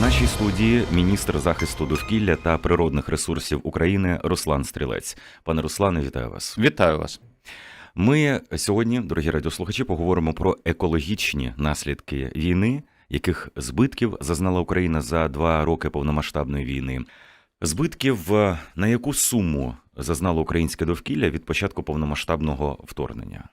В нашій студії міністр захисту довкілля та природних ресурсів України Руслан Стрілець. Пане Руслане, вітаю вас. Вітаю вас. Ми сьогодні, дорогі радіослухачі, поговоримо про екологічні наслідки війни, яких збитків зазнала Україна за два роки повномасштабної війни. Збитків на яку суму зазнало українське довкілля від початку повномасштабного вторгнення?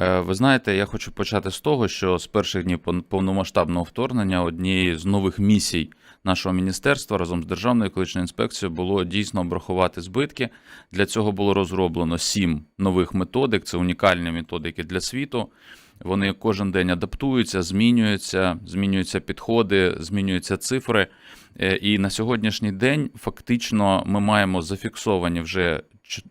Е, Ви знаєте, я хочу почати з того, що з перших днів повномасштабного вторгнення однією з нових місій нашого міністерства разом з Державною екологічною інспекцією було дійсно обрахувати збитки. Для цього було розроблено сім нових методик. Це унікальні методики для світу. Вони кожен день адаптуються, змінюються, змінюються підходи, змінюються цифри. Е, І на сьогоднішній день фактично ми маємо зафіксовані вже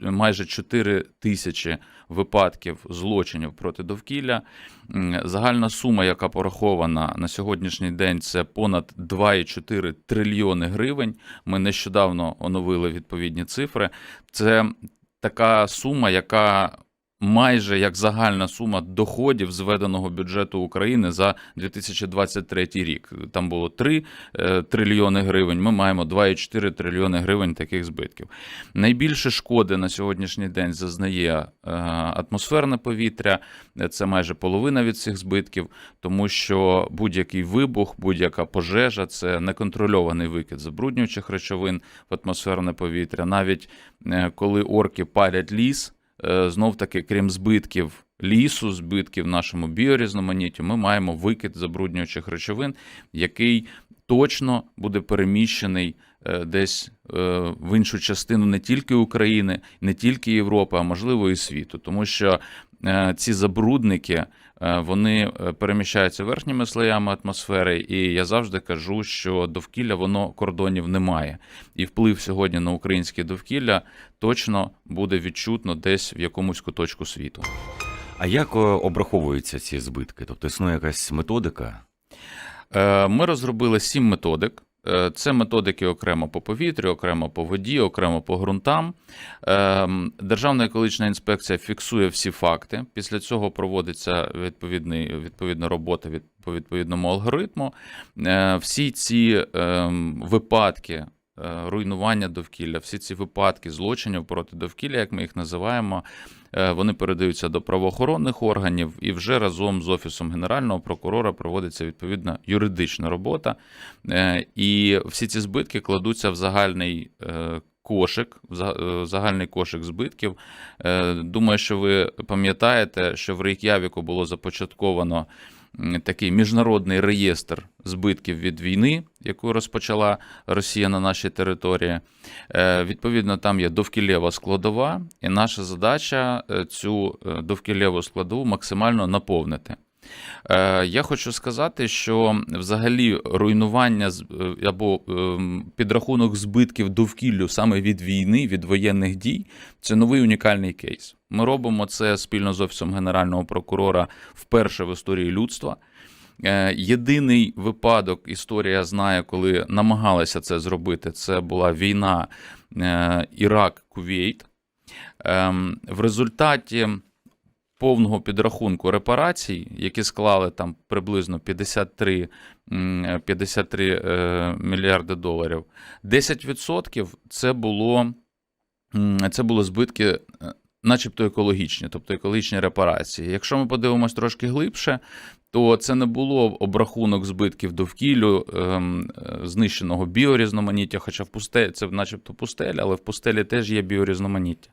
майже 4 тисячі випадків злочинів проти довкілля. Загальна сума, яка порахована на сьогоднішній день, це понад 2,4 трильйони гривень. Ми нещодавно оновили відповідні цифри. Це така сума, яка майже як загальна сума доходів зведеного бюджету України за 2023 рік. Там було 3 е, трильйони гривень. Ми маємо 2,4 трильйони гривень таких збитків. Найбільше шкоди на сьогоднішній день зазнає е, атмосферне повітря. Це майже половина від цих збитків, тому що будь-який вибух, будь-яка пожежа це неконтрольований викид забруднюючих речовин в атмосферне повітря. Навіть е, коли орки палять ліс, знов таки, крім збитків лісу, збитків нашому біорізноманіттю, ми маємо викид забруднюючих речовин, який точно буде переміщений е, десь е, в іншу частину не тільки України, не тільки Європи, а можливо і світу, тому що е, ці забрудники. е, Вони е, переміщаються верхніми слоями атмосфери, і я завжди кажу, що довкілля воно кордонів немає. І вплив сьогодні на українське довкілля точно буде відчутно десь в якомусь куточку світу. А як е, обраховуються ці збитки? Тобто існує якась методика? Е, Ми розробили сім методик. Е, Це методики окремо по повітрю, окремо по воді, окремо по ґрунтам. Е, Державна екологічна інспекція фіксує всі факти. Після цього проводиться відповідна робота від, по відповідному алгоритму. Е, Всі ці е, випадки руйнування довкілля, всі ці випадки злочинів проти довкілля, як ми їх називаємо, е, вони передаються до правоохоронних органів, і вже разом з офісом генерального прокурора проводиться відповідна юридична робота. Е, І всі ці збитки кладуться в загальний. е, Кошик, в е, загальний кошик збитків. Е, Думаю, що ви пам'ятаєте, що в Рейк'явіку було започатковано такий міжнародний реєстр збитків від війни, яку розпочала Росія на нашій території. Е, Відповідно, там є довкіллєва складова, і наша задача е, цю е, довкіллєву складову максимально наповнити. Я хочу сказати, що взагалі руйнування або ем, підрахунок збитків довкіллю саме від війни, від воєнних дій, це новий унікальний кейс. Ми робимо це спільно з офісом генерального прокурора вперше в історії людства. Е, Єдиний випадок історія знає, коли намагалися це зробити. Це була війна е, Ірак-Кувейт. Ем, В результаті повного підрахунку репарацій, які склали там приблизно 53, 53 е, мільярди доларів, 10% це було, це були збитки. Начебто екологічні, тобто екологічні репарації. Якщо ми подивимось трошки глибше, то це не було обрахунок збитків довкіллю, ем, е, знищеного біорізноманіття, хоча в пустелі це начебто пустеля, але в пустелі теж є біорізноманіття.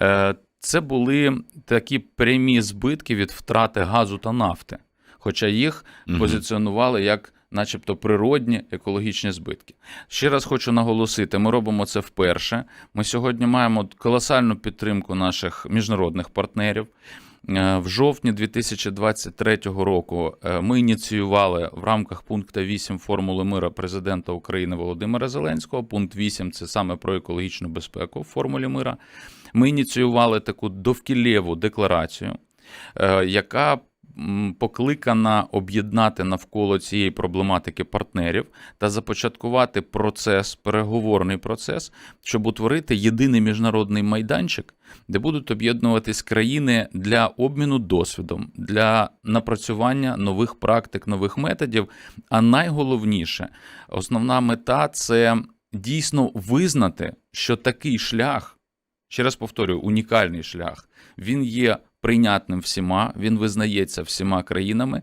Е, Це були такі прямі збитки від втрати газу та нафти, хоча їх Мгм. позиціонували як, начебто, природні екологічні збитки. Ще раз хочу наголосити: ми робимо це вперше. Ми сьогодні маємо колосальну підтримку наших міжнародних партнерів. Е, В жовтні 2023 року е, ми ініціювали в рамках пункту 8 формули мира президента України Володимира Зеленського. Пункт 8 – це саме про екологічну безпеку в формулі мира. Ми ініціювали таку довкіллєву декларацію, е, яка покликана об'єднати навколо цієї проблематики партнерів та започаткувати процес, переговорний процес, щоб утворити єдиний міжнародний майданчик, де будуть об'єднуватись країни для обміну досвідом, для напрацювання нових практик, нових методів. А найголовніше, основна мета це дійсно визнати, що такий шлях, ще раз повторюю, унікальний шлях, він є прийнятним всіма, він визнається всіма країнами,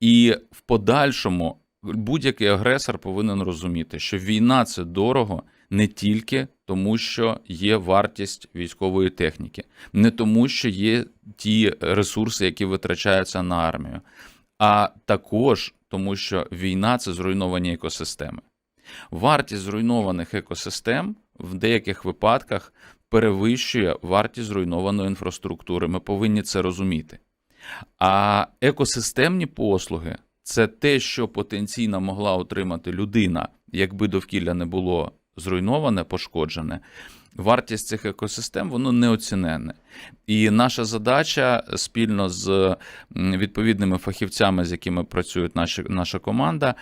і в подальшому будь-який агресор повинен розуміти, що війна це дорого не тільки тому, що є вартість військової техніки, не тому, що є ті ресурси, які витрачаються на армію, а також тому, що війна це зруйновані екосистеми. Вартість зруйнованих екосистем в деяких випадках перевищує вартість зруйнованої інфраструктури. Ми повинні це розуміти. А екосистемні послуги це те, що потенційно могла отримати людина, якби довкілля не було зруйноване, пошкоджене. Вартість цих екосистем воно неоціненне. І наша задача спільно з відповідними фахівцями, з якими працює наші, наша команда,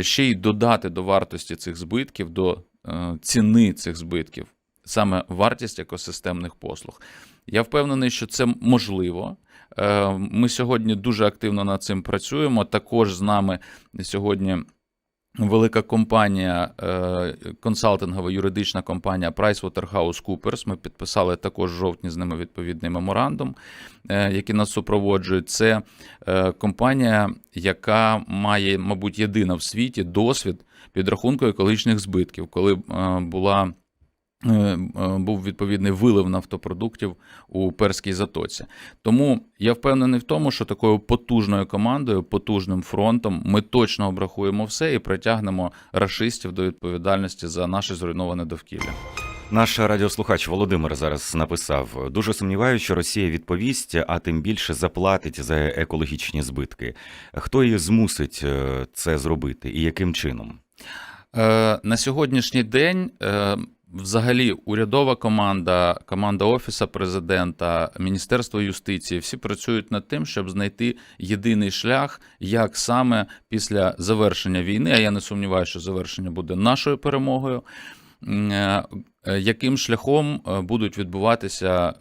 ще й додати до вартості цих збитків, до е, ціни цих збитків, саме вартість екосистемних послуг. Я впевнений, що це можливо. Е, Ми сьогодні дуже активно над цим працюємо. Також з нами сьогодні велика компанія, е, консалтингова юридична компанія PricewaterhouseCoopers. Ми підписали також жовтні з ними відповідний меморандум, е, який нас супроводжує. Це компанія, яка має, мабуть, єдина в світі досвід підрахунку екологічних збитків, коли була. Е, е, Був відповідний вилив нафтопродуктів у Перській затоці. Тому я впевнений в тому, що такою потужною командою, потужним фронтом ми точно обрахуємо все і притягнемо рашистів до відповідальності за наше зруйноване довкілля. Наш радіослухач Володимир зараз написав: дуже сумніваюся, що Росія відповість, а тим більше заплатить за екологічні збитки. Хто її змусить е, це зробити і яким чином? На сьогоднішній день. Взагалі, урядова команда, команда Офісу президента, Міністерство юстиції всі працюють над тим, щоб знайти єдиний шлях, як саме після завершення війни, а я не сумніваюся, що завершення буде нашою перемогою. Е, е, Яким шляхом е, будуть відбуватися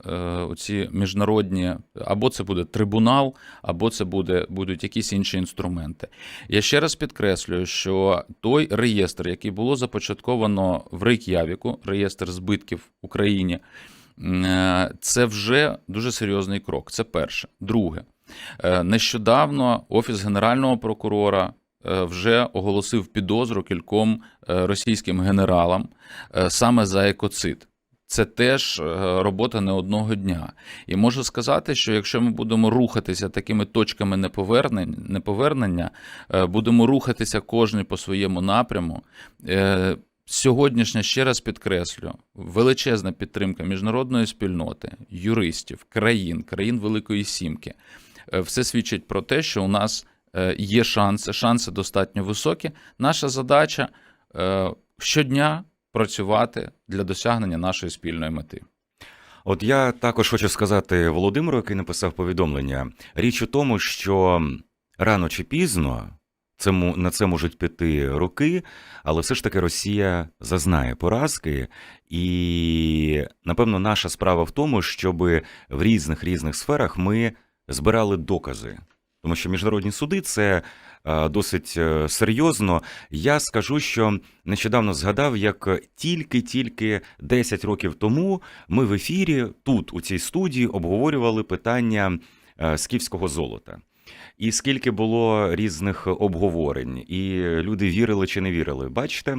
ці міжнародні, або це буде трибунал, або це буде, будуть якісь інші інструменти. Я ще раз підкреслюю, що той реєстр, який було започатковано в Рейк'явіку, реєстр збитків Україні, е, це вже дуже серйозний крок. Це перше. Друге, е, нещодавно Офіс Генерального прокурора е, вже оголосив підозру кільком е, російським генералам е, саме за екоцид. Це теж е, робота не одного дня. І можу сказати, що якщо ми будемо рухатися такими точками неповернення, неповернення е, будемо рухатися кожен по своєму напряму. Е, Сьогоднішня, ще раз підкреслю, величезна підтримка міжнародної спільноти, юристів, країн, країн Великої Сімки. Е, Все свідчить про те, що у нас е, є шанси, шанси достатньо високі. Наша задача е, щодня працювати для досягнення нашої спільної мети. От я також хочу сказати Володимиру, який написав повідомлення. Річ у тому, що рано чи пізно це на це можуть піти роки, але все ж таки Росія зазнає поразки, і напевно наша справа в тому, щоб в різних різних сферах ми збирали докази. Тому що міжнародні суди це е, досить е, серйозно. Я скажу, що нещодавно згадав, як тільки-тільки 10 років тому ми в ефірі тут, у цій студії, обговорювали питання е, скіфського золота. І скільки було різних обговорень, і люди вірили чи не вірили. Бачите,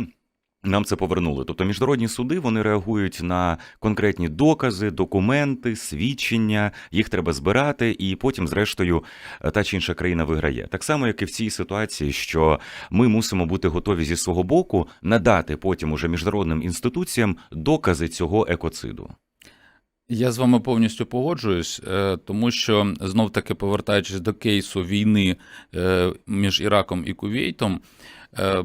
нам це повернули. Тобто міжнародні суди вони реагують на конкретні докази, документи, свідчення, їх треба збирати, і потім, зрештою, та чи інша країна виграє. Так само, як і в цій ситуації, що ми мусимо бути готові зі свого боку надати потім уже міжнародним інституціям докази цього екоциду. Я з вами повністю погоджуюсь, е, тому що знов таки повертаючись до кейсу війни е, між Іраком і Кувейтом, е,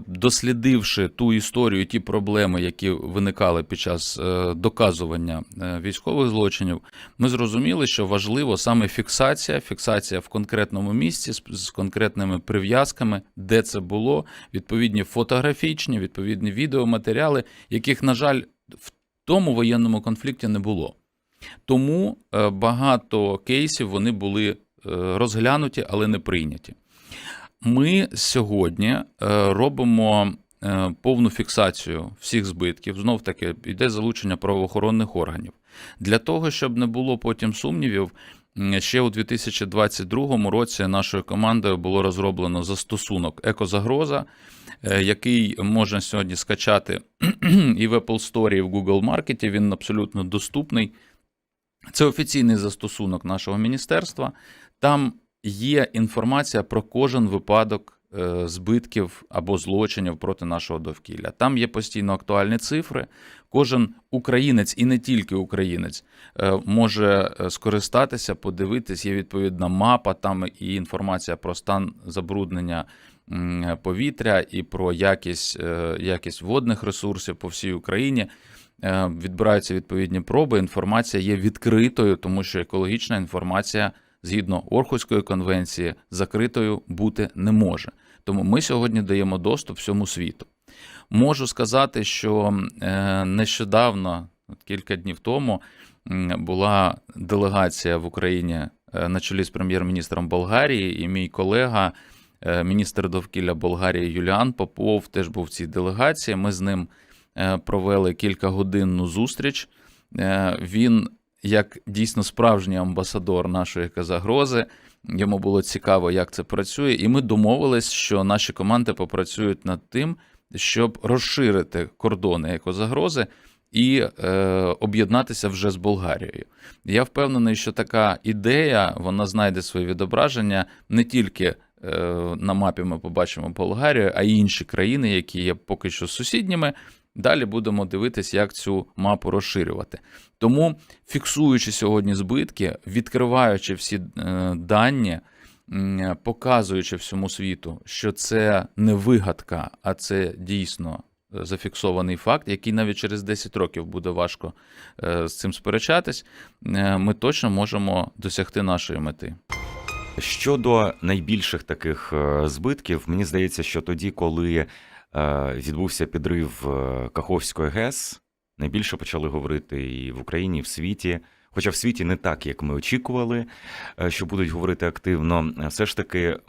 дослідивши ту історію, ті проблеми, які виникали під час е, доказування е, військових злочинів, ми зрозуміли, що важливо саме фіксація, фіксація в конкретному місці з, конкретними прив'язками, де це було, відповідні фотографічні, відповідні відеоматеріали, яких, на жаль, в тому воєнному конфлікті не було. Тому е, багато кейсів вони були е, розглянуті, але не прийняті. Ми сьогодні е, робимо е, повну фіксацію всіх збитків. Знов таки йде залучення правоохоронних органів. Для того, щоб не було потім сумнівів, ще у 2022 році нашою командою було розроблено застосунок Екозагроза, е, який можна сьогодні скачати і в Apple Store, і в Google Market. Він абсолютно доступний. Це офіційний застосунок нашого міністерства. Там є інформація про кожен випадок е, збитків або злочинів проти нашого довкілля. Там є постійно актуальні цифри. Кожен українець і не тільки українець е, може е, скористатися, подивитись. Є відповідна мапа, там і інформація про стан забруднення повітря і про якість, якість водних ресурсів по всій Україні. Відбираються відповідні проби. Інформація є відкритою, тому що екологічна інформація згідно Орхуської конвенції закритою бути не може. Тому ми сьогодні даємо доступ всьому світу. Можу сказати, що е, нещодавно, кілька днів тому, була делегація в Україні е, на чолі з прем'єр-міністром Болгарії, і мій колега, е, міністр довкілля Болгарії Юліан Попов, теж був в цій делегації. Ми з ним провели кількагодинну зустріч. Е, Він, як дійсно справжній амбасадор нашої екозагрози, йому було цікаво, як це працює, і ми домовились, що наші команди попрацюють над тим, щоб розширити кордони екозагрози і е, об'єднатися вже з Болгарією. Я впевнений, що така ідея вона знайде своє відображення не тільки е, на мапі ми побачимо Болгарію, а й інші країни, які є поки що сусідніми. Далі будемо дивитися, як цю мапу розширювати. Тому, фіксуючи сьогодні збитки, відкриваючи всі е, дані, показуючи всьому світу, що це не вигадка, а це дійсно е, зафіксований факт, який навіть через 10 років буде важко е, з цим сперечатись, ми точно можемо досягти нашої мети. Щодо найбільших таких збитків, мені здається, що тоді, коли відбувся підрив е, Каховської ГЕС, найбільше почали говорити і в Україні, і в світі. Хоча в світі не так, як ми очікували, е, що будуть говорити активно, е, все ж таки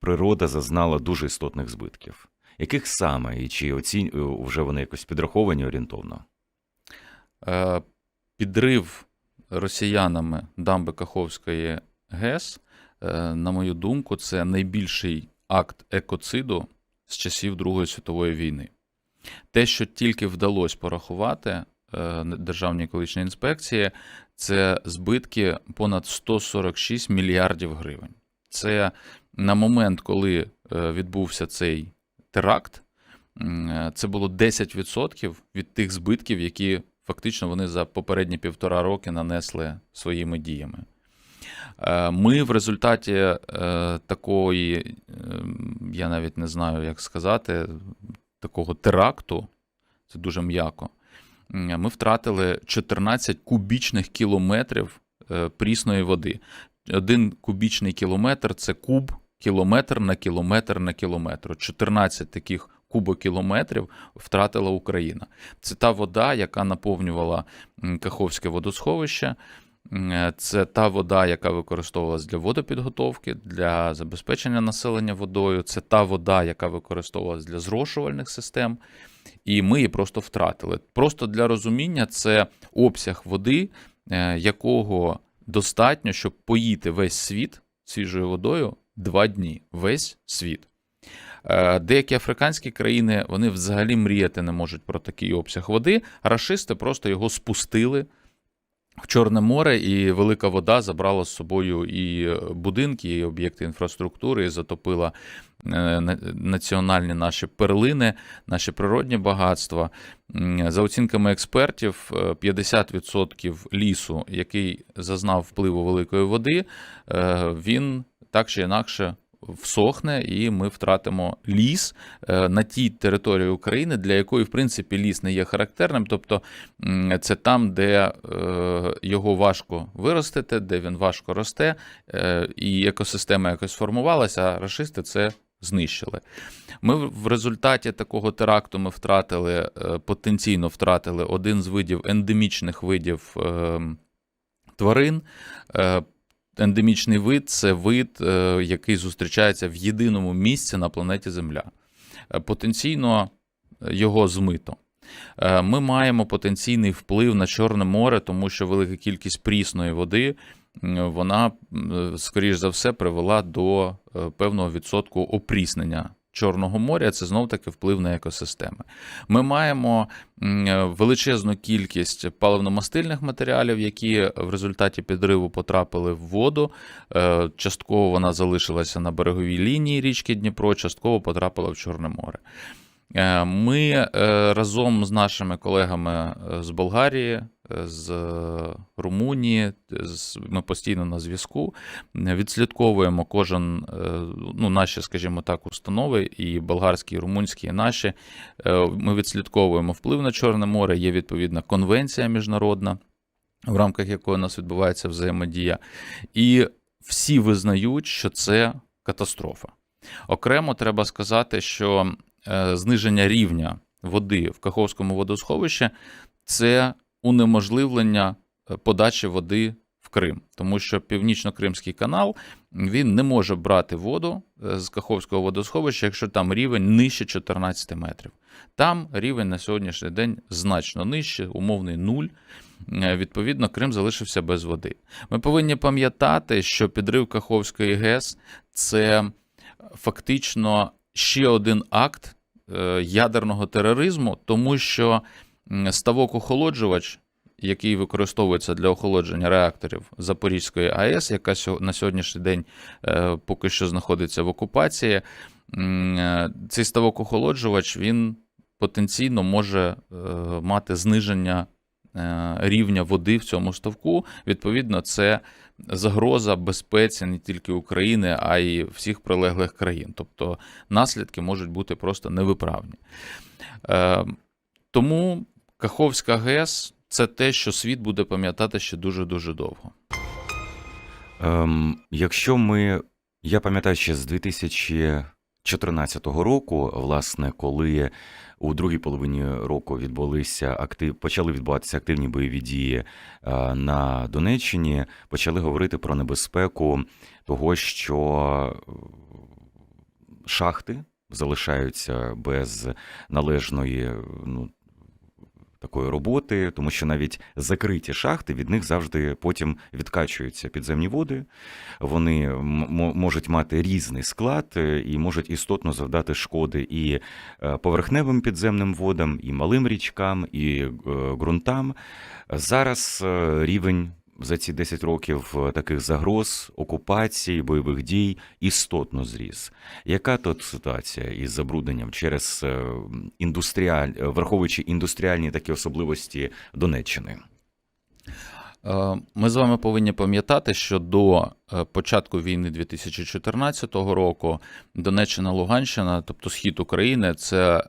природа зазнала дуже істотних збитків. Яких саме і чи оці вже вони якось підраховані орієнтовно? Е, Підрив росіянами дамби Каховської ГЕС, е, на мою думку, це найбільший акт екоциду з часів Другої світової війни. Те, що тільки вдалося порахувати е, Державній екологічній інспекції, це збитки понад 146 мільярдів гривень. Це на момент, коли е, відбувся цей теракт, е, це було 10% від тих збитків, які фактично вони за попередні півтора роки нанесли своїми діями. Е, Ми в результаті е, такої, е, я навіть не знаю, як сказати, такого теракту, це дуже м'яко, ми втратили 14 кубічних кілометрів прісної води. Один кубічний кілометр це куб, кілометр на кілометр на кілометр. 14 таких кубокілометрів втратила Україна. Це та вода, яка наповнювала Каховське водосховище. Е, Це та вода, яка використовувалась для водопідготовки, для забезпечення населення водою. Це та вода, яка використовувалась для зрошувальних систем. І ми її просто втратили. Просто для розуміння, це обсяг води, е, якого достатньо, щоб поїти весь світ свіжою водою два дні. Весь світ. Е, Деякі африканські країни вони взагалі мріяти не можуть про такий обсяг води. Рашисти просто його спустили в Чорне море, і велика вода забрала з собою і будинки, і об'єкти інфраструктури, і затопила е, національні наші перлини, наші природні багатства. За оцінками експертів, е, 50% лісу, який зазнав впливу великої води, е, він так чи інакше всохне, і ми втратимо ліс е, на тій території України, для якої, в принципі, ліс не є характерним. Тобто це там, де е, його важко виростити, де він важко росте, е, і екосистема якось сформувалася, а рашисти це знищили. Ми в результаті такого теракту ми втратили потенційно втратили один з видів ендемічних видів е, тварин. Ендемічний вид це вид, е, який зустрічається в єдиному місці на планеті Земля. Е, Потенційно е, його змито. Ми маємо потенційний вплив на Чорне море, тому що велика кількість прісної води вона, скоріш за все, привела до певного відсотку опріснення Чорного моря. Це знов таки вплив на екосистеми. Ми маємо величезну кількість паливно-мастильних матеріалів, які в результаті підриву потрапили в воду. Е, Частково вона залишилася на береговій лінії річки Дніпро, частково потрапила в Чорне море. Е, Ми е, разом з нашими колегами з Болгарії, з Румунії, ми постійно на зв'язку, відслідковуємо кожен, е, ну, наші, скажімо так, установи, і болгарські, і румунські, і наші. Е, Ми відслідковуємо вплив на Чорне море, є відповідна конвенція міжнародна, в рамках якої у нас відбувається взаємодія. І всі визнають, що це катастрофа. Окремо треба сказати, що е, зниження рівня води в Каховському водосховищі це унеможливлення е, подачі води в Крим, тому що Північно-Кримський канал він не може брати воду е, з Каховського водосховища, якщо там рівень нижче 14 метрів. Там рівень на сьогоднішній день значно нижче, умовний нуль. Е, Відповідно, Крим залишився без води. Ми повинні пам'ятати, що підрив Каховської ГЕС це фактично ще один акт ядерного тероризму, тому що м, ставок-охолоджувач, який використовується для охолодження реакторів Запорізької АЕС, яка на сьогоднішній день е, поки що знаходиться в окупації, е, цей ставок-охолоджувач він потенційно може е, мати зниження рівня води в цьому ставку. Відповідно, це загроза безпеці не тільки України, а й всіх прилеглих країн. Тобто наслідки можуть бути просто невиправні. Тому Каховська ГЕС це те, що світ буде пам'ятати ще дуже-дуже довго. Ем, якщо ми. Я пам'ятаю ще з 2014 року, власне, коли у другій половині року відбулися актив, почали відбуватися активні бойові дії е, на Донеччині, почали говорити про небезпеку того, що шахти залишаються без належної ну, такої роботи, тому що навіть закриті шахти від них завжди потім відкачуються підземні води. Вони можуть мати різний склад е, і можуть істотно завдати шкоди і е, поверхневим підземним водам, і малим річкам, і е, ґрунтам. Зараз рівень за ці 10 років е, таких загроз, окупацій, бойових дій істотно зріс. Яка тут ситуація із забрудненням через е, індустріаль... е, враховуючи індустріальні такі особливості Донеччини? Ми з вами повинні пам'ятати, що до початку війни 2014 року Донеччина, Луганщина, тобто схід України, це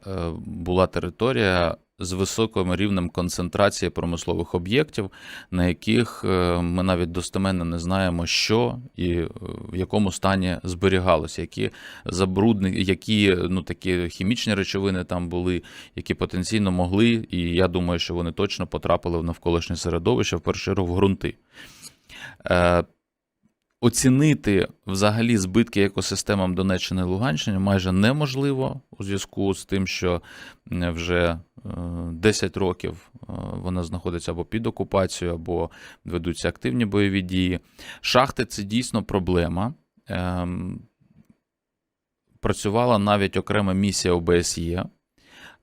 була територія з високим рівнем концентрації промислових об'єктів, на яких е, ми навіть достеменно не знаємо, що і е, в якому стані зберігалося, які забруднені, які ну такі хімічні речовини там були, які потенційно могли, і я думаю, що вони точно потрапили в навколишнє середовище, в першу чергу в ґрунти. Е, Оцінити взагалі збитки екосистемам Донеччини і Луганщини майже неможливо у зв'язку з тим, що е, вже е, 10 років е, вона знаходиться або під окупацією, або ведуться активні бойові дії. Шахти це дійсно проблема. Ем, Працювала навіть окрема місія ОБСЄ,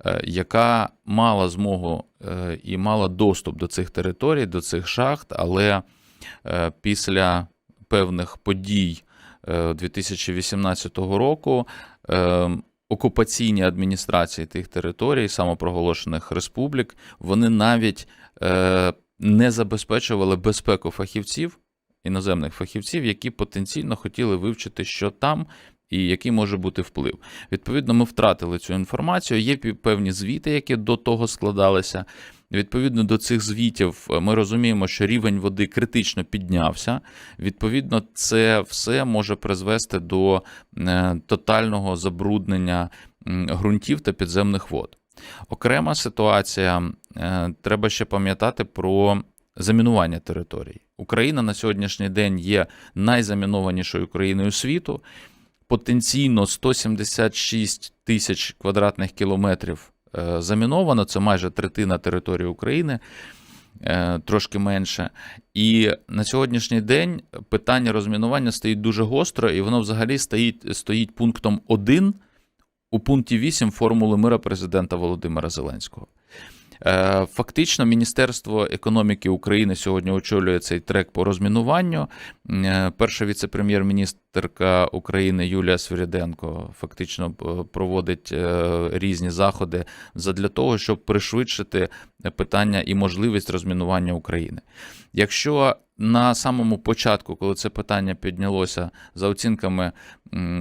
е, яка мала змогу е, і мала доступ до цих територій, до цих шахт, але е, після певних подій е, 2018 року е, окупаційні адміністрації тих територій, самопроголошених республік, вони навіть е, не забезпечували безпеку фахівців, іноземних фахівців, які потенційно хотіли вивчити, що там. І який може бути вплив. Відповідно, ми втратили цю інформацію. Є певні звіти, які до того складалися. Відповідно до цих звітів, е, ми розуміємо, що рівень води критично піднявся. Відповідно, це все може призвести до е, тотального забруднення ґрунтів та підземних вод. Окрема ситуація, е, треба ще пам'ятати про замінування територій. Україна на сьогоднішній день є найзамінованішою країною світу. Потенційно 176 тисяч квадратних кілометрів заміновано, це майже третина території України, е, трошки менше. І на сьогоднішній день питання розмінування стоїть дуже гостро, і воно взагалі стоїть, стоїть пунктом 1 у пункті 8 формули мира президента Володимира Зеленського. Е, Фактично, Міністерство економіки України сьогодні очолює цей трек по розмінуванню. Е, Перша віце-прем'єр-міністерка України Юлія Свириденко фактично е, проводить різні заходи задля того, щоб пришвидшити питання і можливість розмінування України. Якщо на самому початку, коли це питання піднялося за оцінками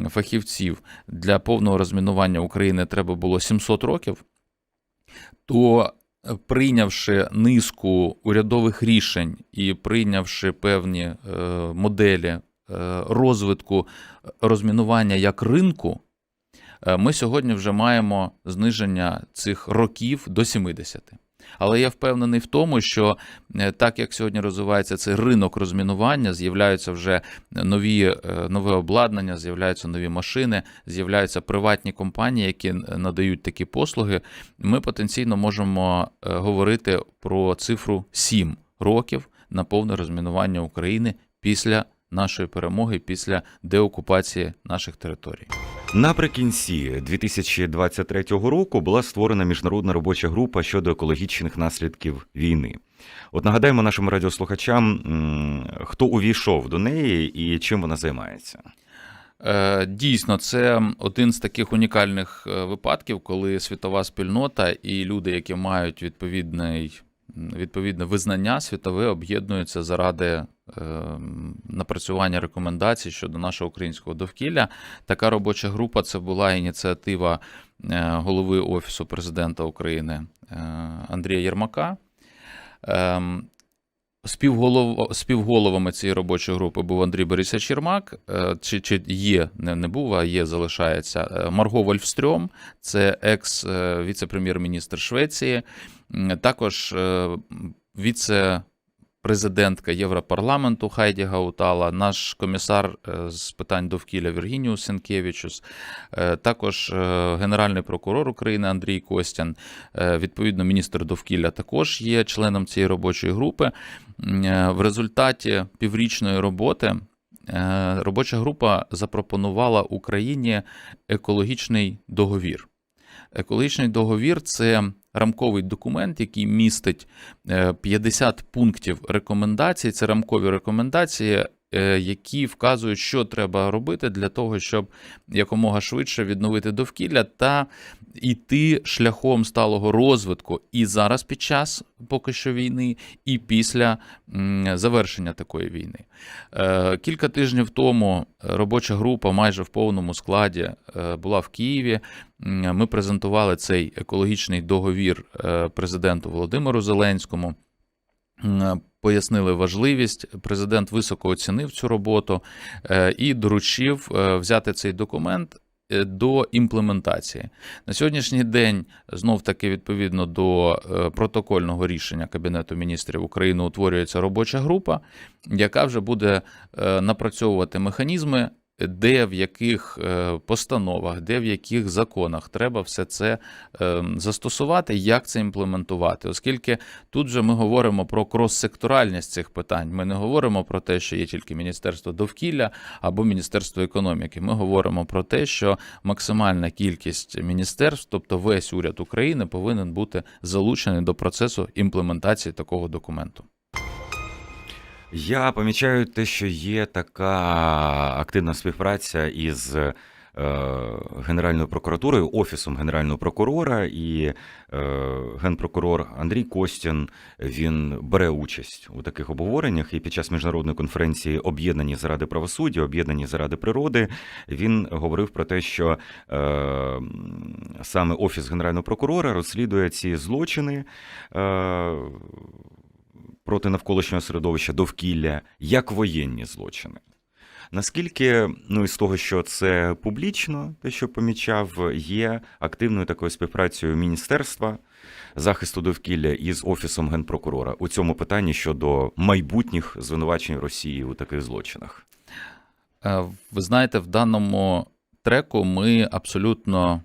фахівців, для повного розмінування України треба було 700 років, то прийнявши низку урядових рішень і прийнявши певні е, моделі е, розвитку розмінування як ринку, е, ми сьогодні вже маємо зниження цих років до 70. Але я впевнений в тому, що е, так як сьогодні розвивається цей ринок розмінування, з'являються вже нові е, нове обладнання, з'являються нові машини, з'являються приватні компанії, які е, надають такі послуги. Ми потенційно можемо говорити про цифру 7 років на повне розмінування України після нашої перемоги, після деокупації наших територій. Наприкінці 2023 року була створена міжнародна робоча група щодо екологічних наслідків війни. От нагадаємо нашим радіослухачам, хто увійшов до неї і чим вона займається. Е, Дійсно, це один з таких унікальних е, випадків, коли світова спільнота і люди, які мають відповідний, відповідне визнання світове, об'єднуються заради е, напрацювання рекомендацій щодо нашого українського довкілля. Така робоча група це була ініціатива е, голови Офісу президента України е, Андрія Єрмака. Ем, Співголов... Співголовами цієї робочої групи був Андрій Борисович Єрмак, е, чи, чи є, не, не був, а є, залишається. Марго Вольфстрьом, це екс-віце-прем'єр-міністр Швеції, також е, віце-президентка Європарламенту Хайді Гаутала, наш комісар е, з питань довкілля Віргініус Сенкевичус, е, також генеральний прокурор України Андрій Костян, відповідно, міністр довкілля також є членом цієї робочої групи. В результаті піврічної роботи робоча група запропонувала Україні екологічний договір. Екологічний договір це рамковий документ, який містить е, 50 пунктів рекомендацій. Це рамкові рекомендації, е, які вказують, що треба робити для того, щоб якомога швидше відновити довкілля та йти шляхом сталого розвитку і зараз під час поки що війни, і після завершення такої війни. Е, Кілька тижнів тому робоча група майже в повному складі е, була в Києві. Ми презентували цей екологічний договір е, президенту Володимиру Зеленському. Пояснили важливість. Президент високо оцінив цю роботу е, і доручив е, взяти цей документ е, до імплементації. На сьогоднішній день, знов таки, відповідно до протокольного рішення Кабінету міністрів України, утворюється робоча група, яка вже буде напрацьовувати механізми. Де в яких е, постановах, де в яких законах треба все це е, застосувати, як це імплементувати, оскільки тут же ми говоримо про крос-секторальність цих питань. Ми не говоримо про те, що є тільки Міністерство довкілля або Міністерство економіки. Ми говоримо про те, що максимальна кількість міністерств, тобто весь уряд України, повинен бути залучений до процесу імплементації такого документу. Я помічаю те, що є така активна співпраця із е, Генеральною прокуратурою, Офісом Генерального прокурора, і е, генпрокурор Андрій Костін він бере участь у таких обговореннях. І під час міжнародної конференції Об'єднані заради правосуддя, об'єднані заради природи. Він говорив про те, що е, саме Офіс Генерального прокурора розслідує ці злочини. Е, проти навколишнього середовища довкілля як воєнні злочини. Наскільки, ну із того, що це публічно, те, що помічав, є активною такою співпрацею Міністерства захисту довкілля із Офісом Генпрокурора у цьому питанні щодо майбутніх звинувачень Росії у таких злочинах? Е, Ви знаєте, в даному треку ми абсолютно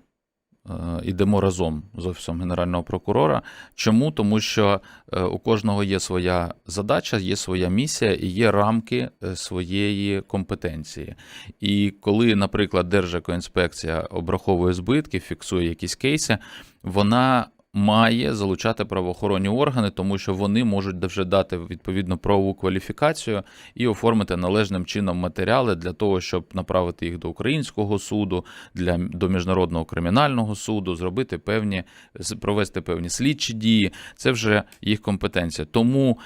йдемо разом з Офісом Генерального прокурора. Чому? Тому що е, у кожного є своя задача, є своя місія і є рамки е, своєї компетенції. І коли, наприклад, Держекоінспекція обраховує збитки, фіксує якісь кейси, вона має залучати правоохоронні органи, тому що вони можуть вже дати відповідну правову кваліфікацію і оформити належним чином матеріали для того, щоб направити їх до українського суду, для до міжнародного кримінального суду, зробити певні провести певні слідчі дії. Це вже їх компетенція. Тому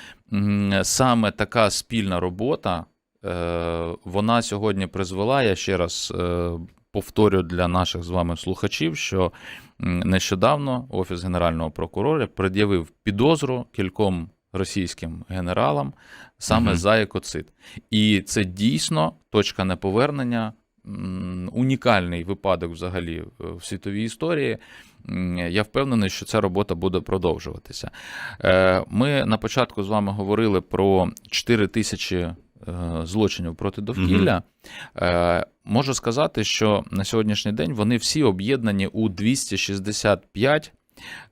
саме така спільна робота. е, Вона сьогодні призвела, я ще раз е, повторю для наших з вами слухачів, що нещодавно Офіс Генерального прокурора пред'явив підозру кільком російським генералам саме Мгм. за екоцид. І це дійсно точка неповернення, унікальний випадок взагалі е, в світовій історії. Я впевнений, що ця робота буде продовжуватися. Е, Ми на початку з вами говорили про 4 тисячі злочинів проти довкілля. Е, Можу сказати, що на сьогоднішній день вони всі об'єднані у 265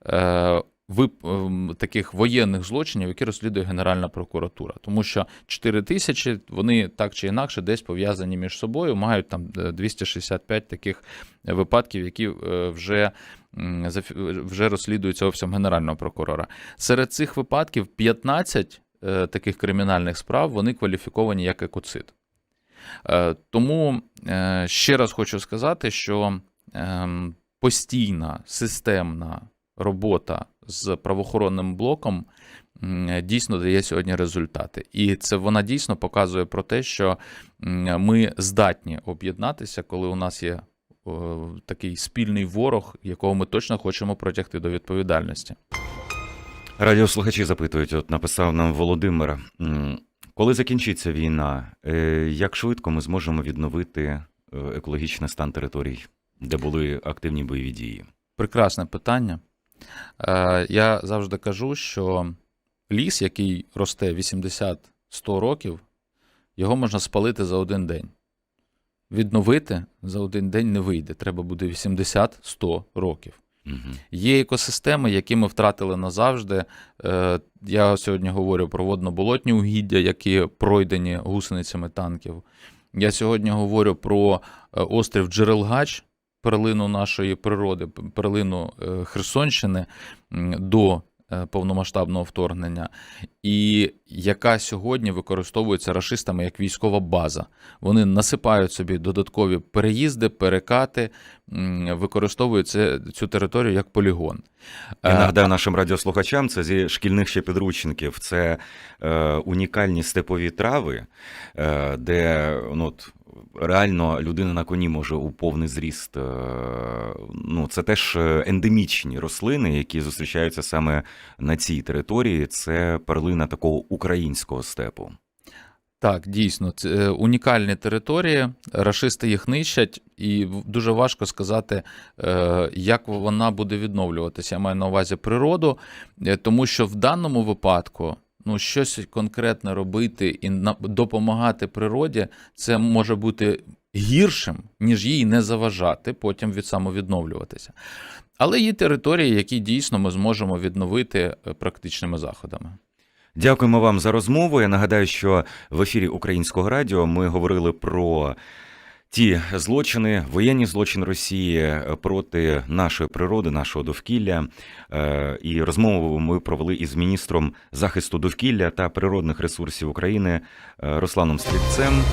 е, вип- таких воєнних злочинів, які розслідує Генеральна прокуратура. Тому що 4 тисячі вони так чи інакше десь пов'язані між собою, мають там е, 265 таких випадків, які е, вже, вже розслідуються Офісом Генерального прокурора. Серед цих випадків 15 е, таких кримінальних справ вони кваліфіковані як екоцид. Е, Тому е, ще раз хочу сказати, що ем, постійна системна робота з правоохоронним блоком дійсно дає сьогодні результати. І це вона дійсно показує про те, що ми здатні об'єднатися, коли у нас є такий спільний ворог, якого ми точно хочемо протягти до відповідальності. Радіослухачі запитують, от написав нам Володимир, коли закінчиться війна, е, як швидко ми зможемо відновити е, екологічний стан територій, де були активні бойові дії? Прекрасне питання. Е, Я завжди кажу, що ліс, який росте 80-100 років, його можна спалити за один день. Відновити за один день не вийде. Треба буде 80-100 років. Угу. Є екосистеми, які ми втратили назавжди. Е, Я сьогодні говорю про водно-болотні угіддя, які пройдені гусеницями танків. Я сьогодні говорю про е, острів Джерелгач, перлину нашої природи, перлину е, Херсонщини до повномасштабного вторгнення, і яка сьогодні використовується рашистами як військова база. Вони насипають собі додаткові переїзди, перекати, використовують цю територію як полігон. Я Е, нагадаю нашим радіослухачам, це зі шкільних ще підручників. Це е, унікальні степові трави, е, де ну, от, реально людина на коні може у повний зріст. Е, ну, це теж е, ендемічні рослини, які зустрічаються саме на цій території. Це перлина такого українського степу. Так, дійсно, це е, унікальні території, рашисти їх нищать, і дуже важко сказати, як вона буде відновлюватися. Я маю на увазі природу, тому що в даному випадку ну, щось конкретне робити і допомагати природі, це може бути гіршим, ніж їй не заважати, потім від самовідновлюватися. Але є території, які дійсно ми зможемо відновити е, практичними заходами. Дякуємо вам за розмову. Я нагадаю, що в ефірі Українського радіо ми говорили про ті злочини, воєнні злочини Росії е, проти нашої природи, нашого довкілля. Е, І розмову ми провели із міністром захисту довкілля та природних ресурсів України е, Русланом Стрільцем.